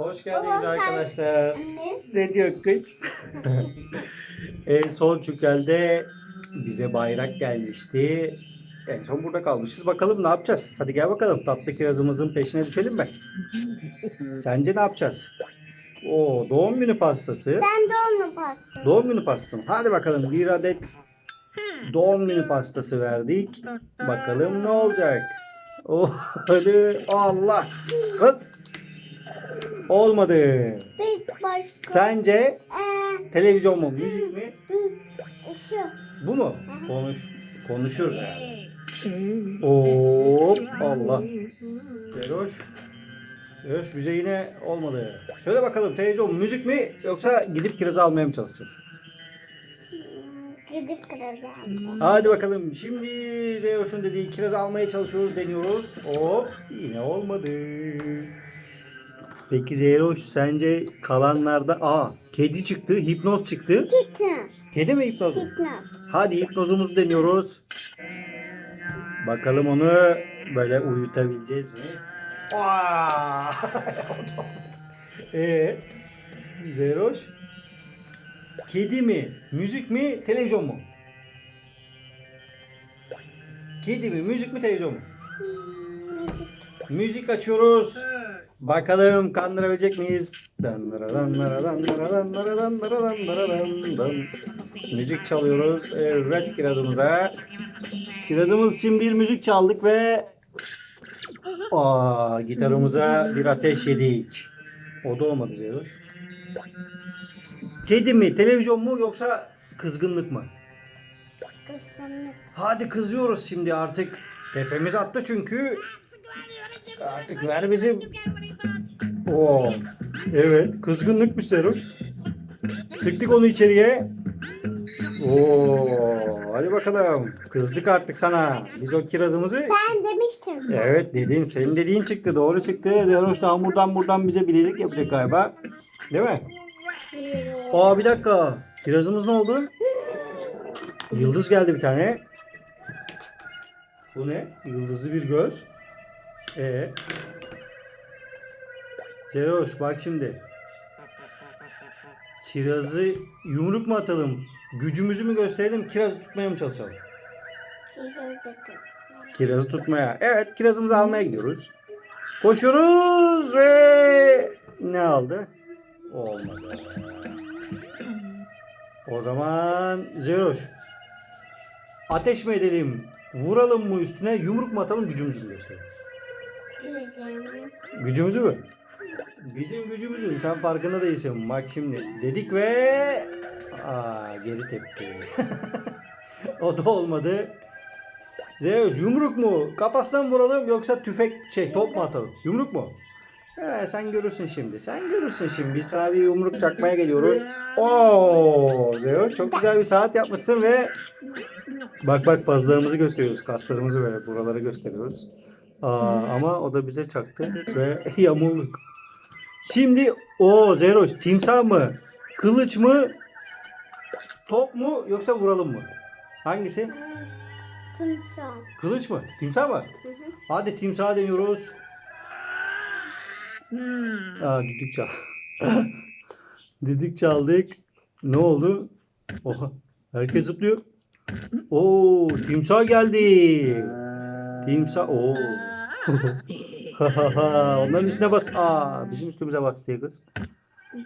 Hoş geldiniz arkadaşlar. Ne diyor kız? en son Çukel'de bize bayrak gelmişti. En son burada kalmışız. Bakalım ne yapacağız? Hadi gel bakalım. Tatlı kirazımızın peşine düşelim mi? Sence ne yapacağız? Oo, doğum günü pastası. Ben doğumlu pastası. Doğum günü pastası mı? Hadi bakalım bir adet doğum günü pastası verdik. Bakalım ne olacak? Oh, hadi Allah. Kız. Olmadı. Bir başka. Sence Ee, televizyon mu, müzik mi? şu. Bu mu? Konuş. Konuşuruz yani. Hop Allah. Zeroş. Zeroş bize yine olmadı. Söyle bakalım televizyon müzik mi yoksa gidip kirazı almaya mı çalışacağız? Gidip kıracağım. Hadi bakalım. Şimdi Zeroş'un dediği kirazı almaya çalışıyoruz, deniyoruz. Hop yine olmadı. Peki Zeroş sence kalanlarda aa kedi çıktı, hipnoz çıktı. Fitness. Kedi mi hipnoz mu? Fitness. Hadi hipnozumuzu deniyoruz. Bakalım onu böyle uyutabileceğiz mi? Aa! Ee, Zeroş. Kedi mi? Müzik mi? Televizyon mu? Kedi mi? Müzik mi? Televizyon mu? Müzik açıyoruz. Bakalım kandırabilecek miyiz? Müzik çalıyoruz. Evet kirazımıza. Kirazımız için bir müzik çaldık ve Aa, gitarımıza bir ateş yedik. O da olmadı Zeroş. Kedi mi, televizyon mu yoksa kızgınlık mı? Kıskanlık. Hadi kızıyoruz şimdi artık. Tepemiz attı çünkü. Artık ver bizim. Oo. Evet, kızgınlıkmış Zeroş. Tıktık onu içeriye. Oo, hadi bakalım. Kızdık artık sana. Biz o kirazımızı Ben demiştim. Evet dedin. Senin dediğin çıktı. Doğru çıktı. Zeroş da buradan buradan bize bilezik yapacak galiba. Değil mi? Aa bir dakika. Kirazımız ne oldu? Yıldız geldi bir tane. Bu ne? Yıldızlı bir göz. Ee. Zeroş bak şimdi. Kirazı yumruk mu atalım? Gücümüzü mü gösterelim? Kirazı tutmaya mı çalışalım? Kirazı tutmaya. Evet kirazımızı almaya gidiyoruz. Koşuyoruz ve ne aldı? Olmadı. O zaman Zeroş. Ateş mi edelim? Vuralım mı üstüne? Yumruk mu atalım? Gücümüzü mü gösterelim? Gücümüzü mü? Bizim gücümüzün sen farkında değilsin. Bak şimdi dedik ve aa geri tepki. o da olmadı. Zeus yumruk mu? Kafasından vuralım yoksa tüfek şey top mu atalım? Yumruk mu? He, sen görürsün şimdi. Sen görürsün şimdi. Biz sana bir yumruk çakmaya geliyoruz. Oo, Zeus çok güzel bir saat yapmışsın ve bak bak pazlarımızı gösteriyoruz. Kaslarımızı böyle buraları gösteriyoruz. Aa, ama o da bize çaktı ve yamulduk. Şimdi o Zeroş timsah mı? Kılıç mı? Top mu yoksa vuralım mı? Hangisi? Timsah. Kılıç mı? Timsah mı? Hı hı. Hadi timsah deniyoruz. Aa düdük çal. düdük çaldık. Ne oldu? Oha. Herkes zıplıyor. Oo, timsah geldi. Timsah. Oo. Onların üstüne bas. Aa, bizim üstümüze bastı kız.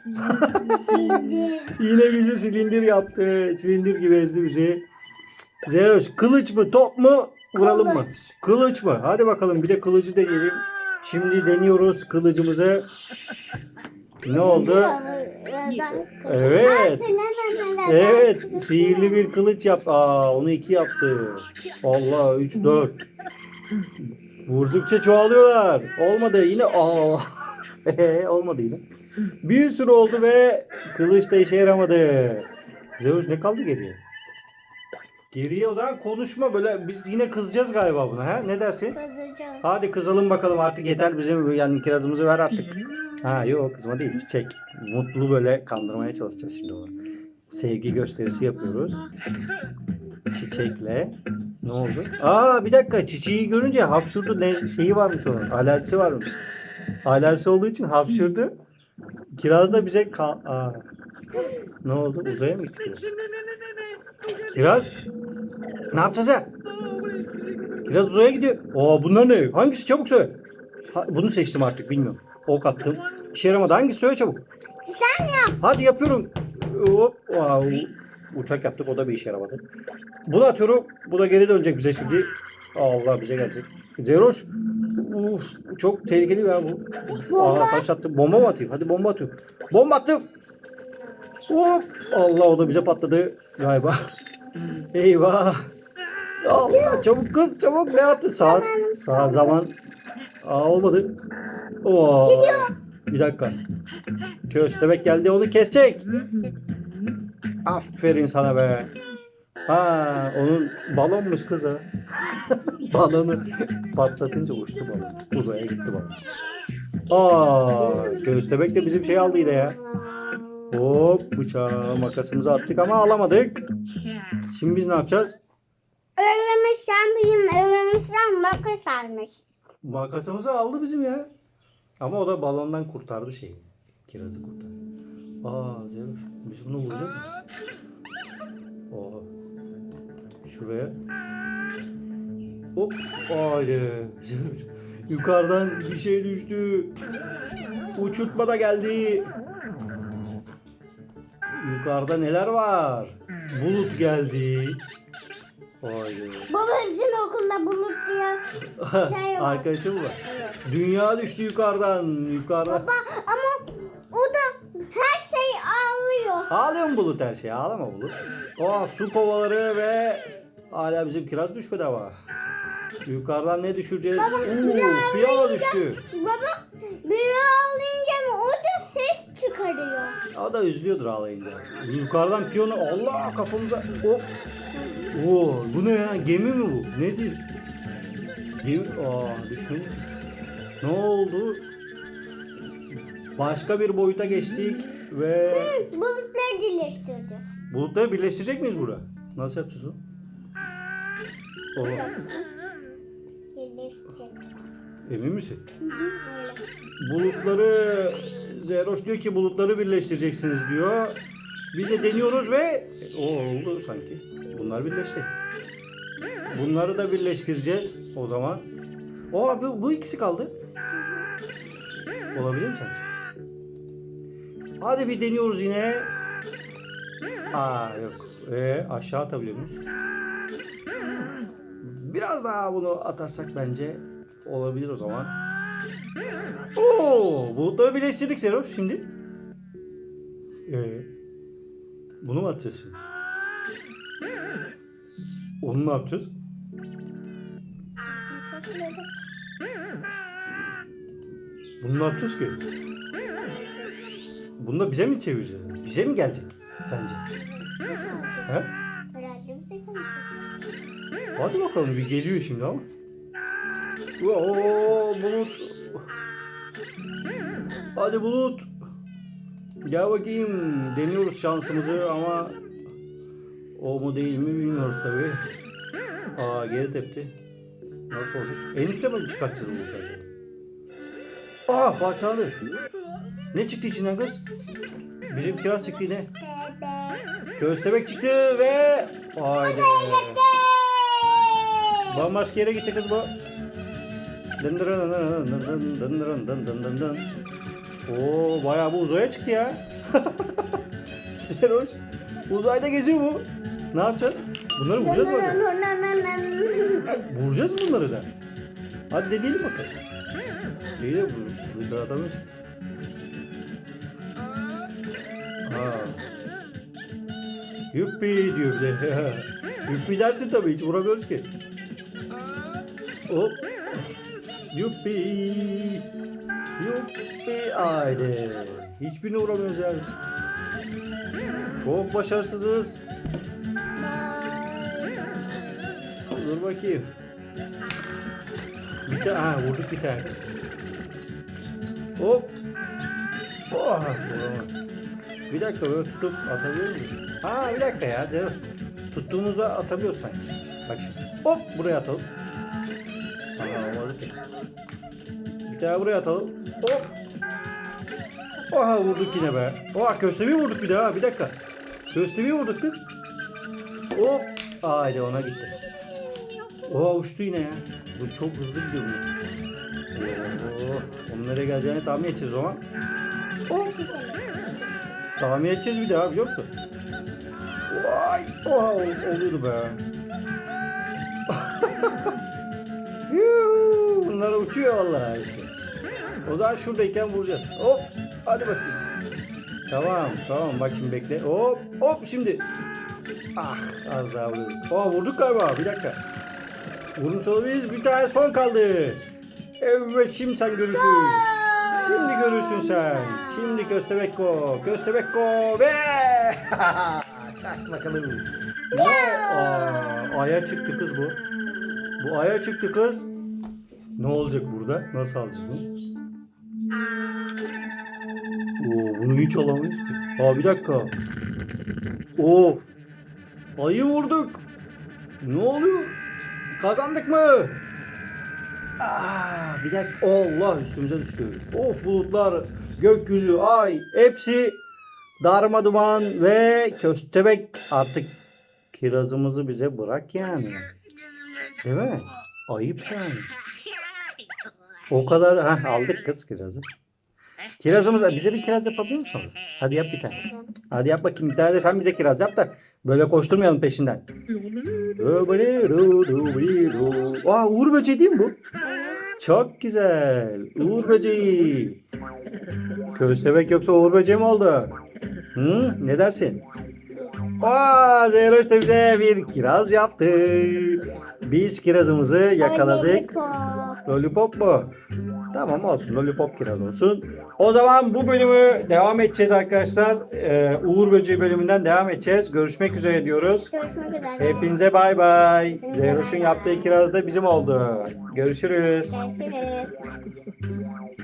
Yine bizi silindir yaptı. Silindir gibi ezdi bizi. Zeroş kılıç mı top mu vuralım mı? Kılıç. Kılıç mı? Hadi bakalım bir de kılıcı deneyelim. Şimdi deniyoruz kılıcımızı. Ne oldu? Evet. Evet, sihirli bir kılıç yap. Aa, onu iki yaptı. Allah, üç, dört. Vurdukça çoğalıyorlar. Olmadı yine. Aa, olmadı yine. Bir sürü oldu ve kılıç da işe yaramadı. Zeus ne kaldı geriye? Geriye o zaman konuşma böyle biz yine kızacağız galiba buna ha? Ne dersin? Kızacağız. Hadi kızalım bakalım artık yeter bizim yani kirazımızı ver artık. Ha yok kızma değil çiçek. Mutlu böyle kandırmaya çalışacağız şimdi onu. Sevgi gösterisi yapıyoruz. Çiçekle. Ne oldu? Aa bir dakika çiçeği görünce hapşurdu ne şeyi varmış onun. Alerjisi varmış. Alerjisi olduğu için hapşurdu. Kiraz da bize kal... Aa. Ne oldu? Uzaya mı gitti? Kiraz? Kiraz? Ne yapacağız ya? Kiraz uzaya gidiyor. Oo bunlar ne? Hangisi? Çabuk söyle. Ha, bunu seçtim artık bilmiyorum. Ok attım. İşe yaramadı. Hangisi? Söyle çabuk. Sen yap. Hadi yapıyorum. Hop. Wow. Uçak yaptık. O da bir işe yaramadı. Bunu atıyorum. Bu da geri dönecek bize şimdi. Allah bize gelecek. Zeroş. Uf, çok tehlikeli ya bu. Bomba. Aa, taş attım. Bomba mı atayım? Hadi bomba atıyorum. Bomba attım. Hop. Allah o da bize patladı galiba. Eyvah. Allah çabuk kız çabuk ne attın? Saat, saat zaman. Aa olmadı. Oo. Bir dakika. Köstebek geldi onu kesecek. Aferin sana be. Ha onun balonmuş kızı. Balonu patlatınca uçtu balon. Uzaya gitti balon. Aa, köstebek de bizim şey aldı yine ya. Hop bıçağı makasımızı attık ama alamadık. Şimdi biz ne yapacağız? Öğrenmişsen bizim öğrenmişsen bakır sarmış. Makasımızı aldı bizim ya. Ama o da balondan kurtardı şeyi. Kirazı kurtardı. Aa Zeynep biz bunu vuracağız mı? Oha. Şuraya. Hop. Haydi. Zeynep, Yukarıdan bir şey düştü. Uçurtma da geldi. Yukarıda neler var? Bulut geldi. Haydi. Baba bizim okulda bulut diye Şey var. Arkadaşım var. Dünya düştü yukarıdan. Yukarıda. Baba ama o da her şey ağlıyor. Ağlıyor mu bulut her şey? Ağlama bulut. O su kovaları ve hala bizim kiraz düşmedi ama. Yukarıdan ne düşüreceğiz? Oo, piyano düştü. Baba biri ağlayınca mı o da ses çıkarıyor. O da üzülüyordur ağlayınca. Yukarıdan piyano Allah kafamıza. Hop. Oo, bu ne ya? Gemi mi bu? Nedir? Gemi. Aa düşmedi. Ne oldu? Başka bir boyuta geçtik ve Bulutları birleştireceğiz. bulutları birleştirecek miyiz burada? Nasıl yapacağız o? Oo, Birleşecek. emin misin? Öyle. Bulutları Zeroş diyor ki bulutları birleştireceksiniz diyor. Biz de deniyoruz ve o oldu sanki. Bunlar birleşti. Bunları da birleştireceğiz o zaman. O bu, bu ikisi kaldı. Olabilir mi sence? Hadi bir deniyoruz yine. Aa yok. Ee, aşağı atabiliyor muyuz? Biraz daha bunu atarsak bence olabilir o zaman. Oo, bulutları birleştirdik Zero şimdi. Ee, bunu mu atacağız şimdi? Onu ne yapacağız? Bunu ne yapacağız ki? Bunu da bize mi çevireceğiz? Bize mi gelecek sence? He? Hadi bakalım bir geliyor şimdi ama. Oo bulut. Hadi bulut. Gel bakayım. Deniyoruz şansımızı ama o mu değil mi bilmiyoruz tabi. Aa geri tepti. Nasıl olacak? En üstte mi çıkartacağız bu kadar? Aa parçaladı. Ne çıktı içinden kız? Bizim kiraz çıktı yine. Köstebek çıktı ve... Haydi. Bambaşka yere gitti kız bu. Dındırın dındırın dındırın dındırın dındırın. Oo bayağı bu uzaya çıktı ya. Güzel hoş. Uzayda geziyor bu. Ne yapacağız? Bunları vuracağız mı? Vuracağız bunları da? Hadi deneyelim bakalım. İyi de bu. Bu da adamı. Ha. Yuppi diyor bir de. Yuppi dersin tabii hiç vuramıyoruz ki. Hop. Yuppi. Yuppi. Haydi. Hiçbirini vuramıyoruz yani. Çok başarısızız. Dur bakayım. Bir tane, ha vurduk bir tane. Hop. Oh. Bir dakika böyle tutup atabiliyor muyuz? Ha bir dakika ya Zeros. Tuttuğumuzda atabiliyoruz sanki. Bak şimdi. Hop buraya atalım. Aha olmadı ki. Bir tane buraya atalım. Hop. Oha vurduk yine be. Oha köstebeği vurduk bir daha. Bir dakika. Köstebeği vurduk kız. Hop. Haydi ona gitti. Oha uçtu yine ya. Bu çok hızlı gidiyor bu. Oo, onun nereye geleceğini tahmin edeceğiz o zaman. Hop. Tahmin edeceğiz bir daha biliyor musun? Vay. Oha ol- oluyordu be. Bunlar uçuyor vallahi işte. O zaman şuradayken vuracağız. Hop. Hadi bakayım. Tamam tamam bak şimdi bekle. Hop hop şimdi. Ah az daha vurduk. Aa vurduk galiba bir dakika. Vurmuş olabiliriz. Bir tane son kaldı. Evet şimdi sen görürsün. Şimdi görürsün sen. Şimdi Köstebekko. Köstebekko ve çak bakalım. Ne? Aa, aya çıktı kız bu. Bu aya çıktı kız. Ne olacak burada? Nasıl alacağız bunu? Hiç alamayız ki. Aa bir dakika. Of. Ayı vurduk. Ne oluyor? Kazandık mı? Aa, bir dakika. Allah üstümüze düştü. Of bulutlar, gökyüzü, ay hepsi darma duman ve köstebek artık kirazımızı bize bırak yani. Değil mi? Ayıp yani. O kadar ha aldık kız kirazı. Kirazımız bize bir kiraz yapabiliyor musun? Hadi yap bir tane. Hadi yap bakayım bir tane de sen bize kiraz yap da böyle koşturmayalım peşinden. Aa Uğur böceği değil mi bu? Çok güzel. Uğur böceği. Köstebek yoksa Uğur böceği mi oldu? Hı? Ne dersin? Aa Zeyroş da bize bir kiraz yaptı. Biz kirazımızı yakaladık. Lollipop mu? Tamam olsun. Lollipop kiraz olsun. O zaman bu bölümü devam edeceğiz arkadaşlar. Ee, Uğur Böceği bölümünden devam edeceğiz. Görüşmek üzere diyoruz. Görüşmek üzere. Hepinize bay bay. Zeyroş'un yaptığı kiraz da bizim oldu. Görüşürüz. Görüşürüz.